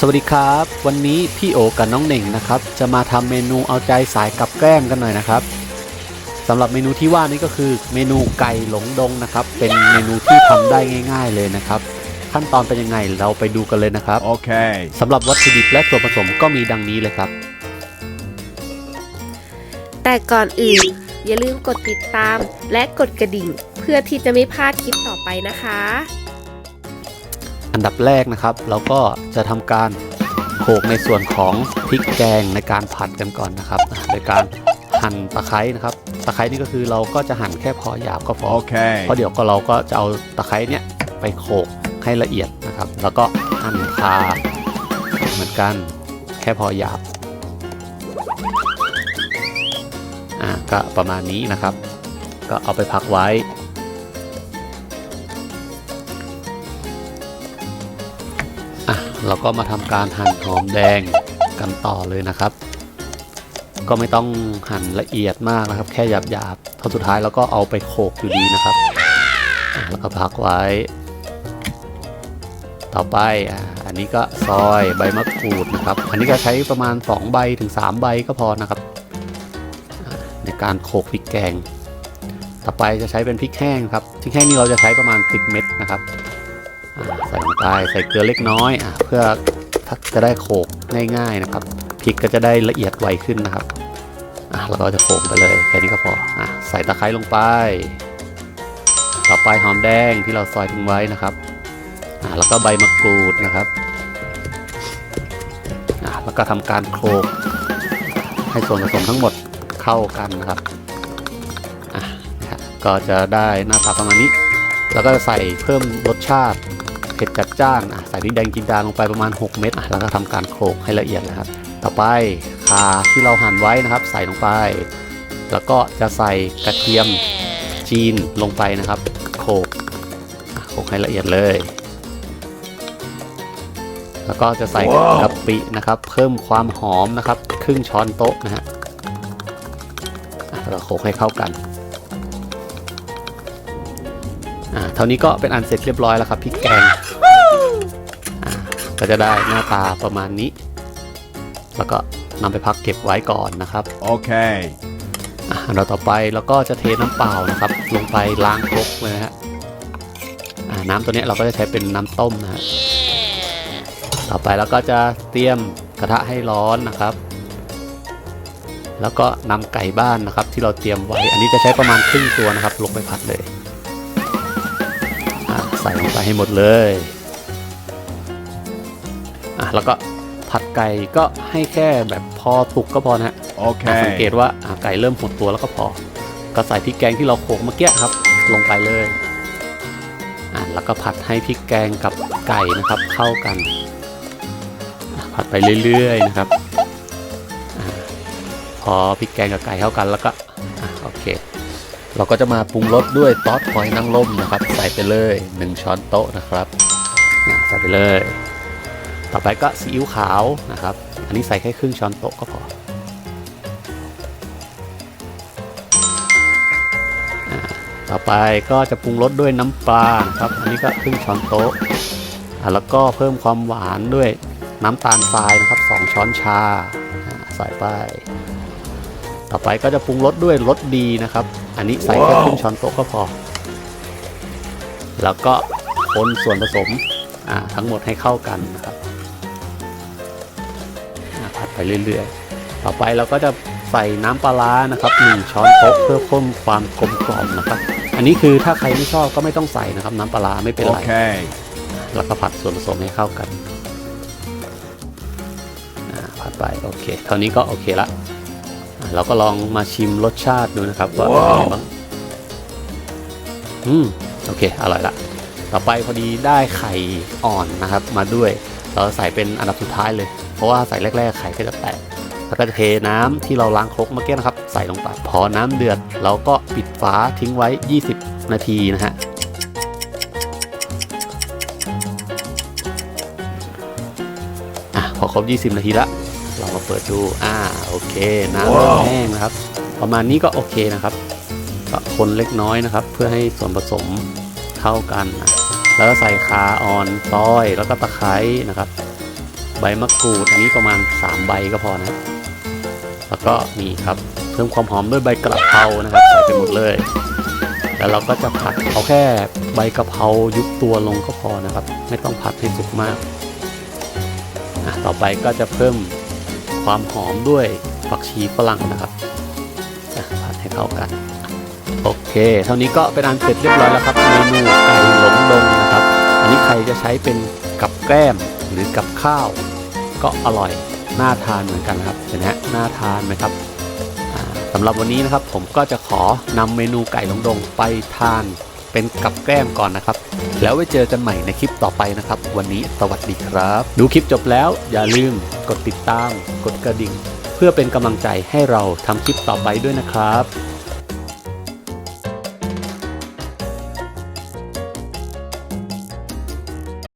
สวัสดีครับ วันนี้พี่โอกับน้องเหน่งนะครับ จะมาทำเมนูเอาใจสายกับแกล้มกันหน่อยนะครับสำหรับเมนูที่ว่านี้ก็คือเมนูไก่หลงดงนะครับ เป็นเมนูที่ทำได้ง่าย ๆ เลยนะครับ ขั้นตอนเป็นยังไงเราไปดูกันเลยนะครับ Okay. สำหรับวัตถุดิบและส่วนผสมก็มีดังนี้เลยครับ แต่ก่อนอื่นอย่าลืมกดติดตามและกดกระดิ่ง เพื่อที่จะไม่พลาดคลิปต่อไปนะคะ อันดับแรกนะครับ เราก็จะทำการโขลกในส่วนของพริกแกงในการผัดกันก่อนนะครับอะโดยการหั่นตะไคร้นะครับ ตะไคร้นี่ก็คือเราก็จะหั่นแค่พอหยาบก็พอ Okay. เพราะเดี๋ยวก็เราก็จะเอาตะไคร้เนี่ยไปโขลกให้ละเอียดนะครับ แล้วก็หั่นคาเหมือนกันแค่พอหยาบอ่าก็ประมาณนี้นะครับ ก็เอาไปพักไว้ เราก็มาทำการหั่นหอมแดงกันต่อเลยนะครับ ก็ไม่ต้องหั่นละเอียดมากนะครับ แค่หยาบๆเท่าสุดท้ายเราก็เอาไปโขกอยู่ดีนะครับแล้วก็พักไว้ ต่อไปอันนี้ก็ซอยใบมะกรูดนะครับ อันนี้ก็ใช้ประมาณ 2 ใบถึง 3 ใบก็พอนะครับ ในการโขกพริกแกง ต่อไปจะใช้เป็นพริกแห้งครับพริกแห้งนี่เราจะใช้ประมาณ 10 เม็ดนะครับ ใส่ลงไปใส่เกลือเล็กน้อยอเพื่อจะได้โขลกง่าย ๆนะครับพริกก็จะได้ละเอียดไวขึ้นนะครับอะแล้วก็จะโขลกไปเลยแค่นี้ก็พออะใส่ตะไคร้ลงไป ต่อไปหอมแดงที่เราซอยทิ้งไว้นะครับอะแล้วก็ใบมะกรูดนะครับอะแล้วก็ทำการโขลกให้ส่วนผสมทั้งหมดเข้ากันนะครับอะนะครับก็จะได้หน้าตาประมาณนี้ แล้วก็ใส่เพิ่มรสชาติ เผ็ดจัดจ้านอะใส่พริกแดงจินดาลงไปประมาณ 6 เม็ดอะแล้วก็ทำการโขลกให้ละเอียดนะครับ ต่อไปขาที่เราหั่นไว้นะครับ ใส่ลงไป แล้วก็จะใส่กระเทียมจีนลงไปนะครับโขลกโขลกให้ละเอียดเลย แล้วก็จะใส่กะปินะครับ เพิ่มความหอมนะครับ ครึ่งช้อนโต๊ะนะฮะอะแล้วโขลกให้เข้ากัน อ่าเท่านี้ก็เป็นอันเสร็จเรียบร้อยแล้วครับพริกแกงอ่าก็จะได้หน้าตาประมาณนี้ แล้วก็นำไปพักเก็บไว้ก่อนนะครับ Okay. อ่าเราต่อไปเราก็จะเทน้ำเปล่านะครับ ลงไปล้างครกเลยนะฮะอ่าน้ำตัวเนี้ยเราก็จะใช้เป็นน้ำต้มนะฮะต่อไปเราก็จะเตรียมกระทะให้ร้อนนะครับ แล้วก็นำไก่บ้านนะครับ ที่เราเตรียมไว้ อันนี้จะใช้ประมาณครึ่งตัวนะครับ ลงไปผัดเลยอะใส่ลงไปให้หมดเลยอะแล้วก็ผัดไก่ก็ให้แค่แบบพอสุกก็พอนะฮะอะสังเกต Okay. ว่าอะไก่เริ่มหดตัวแล้วก็พอ ก็ใส่พริกแกงที่เราโขลกเมื่อกี้ครับ ลงไปเลยอะแล้วก็ผัดให้พริกแกงกับไก่นะครับ เข้ากันอะผัดไปเรื่อยๆนะครับอะพอพริกแกงกับไก่เข้ากันแล้วก็อะโอเค เราก็จะมาปรุงรสด้วยซอสหอยนางรมนะครับ ใส่ไปเลย 1 ช้อนโต๊ะนะครับใส่ไปเลย ต่อไปก็ซีอิ๊วขาวนะครับ อันนี้ใส่แค่ครึ่งช้อนโต๊ะก็พออต่อไปก็จะปรุงรสด้วยน้ำปลาครับ อันนี้ก็ครึ่งช้อนโต๊ะแล้วก็เพิ่มความหวานด้วยน้ำตาลทรายนะครับ 2 ช้อนชาใส่ไป ต่อไปก็จะปรุงรสด้วยรสดีนะครับ อันนี้ใส่แค่ครึ่งช้อนโต๊ะก็พอ แล้วก็คนส่วนผสมอ่าทั้งหมดให้เข้ากันนะครับอ่าผัดไปเรื่อยๆ ต่อไปเราก็จะใส่น้ำปลาร้านะครับหนึ่งช้อนโต๊ะเพื่อเพิ่มความกลมกล่อมนะครับ อันนี้คือถ้าใครไม่ชอบก็ไม่ต้องใส่นะครับ น้ำปลาร้าไม่เป็นไร Okay. แล้วก็ผัดส่วนผสมให้เข้ากันอ่าผัดไปโอเค เท่านี้ก็โอเคละอ่า เราก็ลองมาชิมรสชาติดูนะครับว่าเป็นยังไงบ้างอืมโอเคอร่อยละต่อไปพอดีได้ไข่อ่อนนะครับ มาด้วย เราใส่เป็นอันดับสุดท้ายเลย เพราะว่าใส่แรกๆไข่ก็จะแตกแล้วก็จะเทน้ำที่เราล้างครกเมื่อกี้นะครับ ใส่ลงไปพอน้ำเดือดเราก็ปิดฝาทิ้งไว้ 20 นาทีนะฮะอะพอครบ 20 นาทีละ เรามาเปิดดูอ่าโอเคน้ำเริ่มแห้งนะครับ ประมาณนี้ก็โอเคนะครับก็คนเล็กน้อยนะครับ เพื่อให้ส่วนผสมเข้ากันนะแล้วก็ใส่คาออนซอยแล้วก็ตะไคร้นะครับ ใบมะกรูดอันนี้ประมาณ 3 ใบก็พอนะแล้วก็นี่ครับเพิ่มความหอมด้วยใบกระเพรานะครับใส่ไปหมดเลยแล้วเราก็จะผัดเอาแค่ใบกะเพรายุบตัวลงก็พอนะครับ ไม่ต้องผัดให้สุกมากอะต่อไปก็จะเพิ่ม ความหอมด้วยผักชีฝรั่งนะครับผัดให้เข้ากัน โอเค เท่านี้ก็เป็นอันเสร็จเรียบร้อยแล้วครับเมนูไก่หลงดงนะครับ อันนี้ใครจะใช้เป็นกับแกล้มหรือกับข้าว ก็อร่อยน่าทานเหมือนกันครับเห็นไหมน่าทานไหมครับสำหรับวันนี้นะครับผมก็จะขอนำเมนูไก่หลงดงไปทานเป็นกับแกล้มก่อนนะครับ แล้วไว้เจอกันใหม่ในคลิปต่อไปนะครับ วันนี้สวัสดีครับ ดูคลิปจบแล้วอย่าลืม กดติดตาม กดกระดิ่ง เพื่อเป็นกำลังใจให้เราทำคลิปต่อไปด้วยนะครับ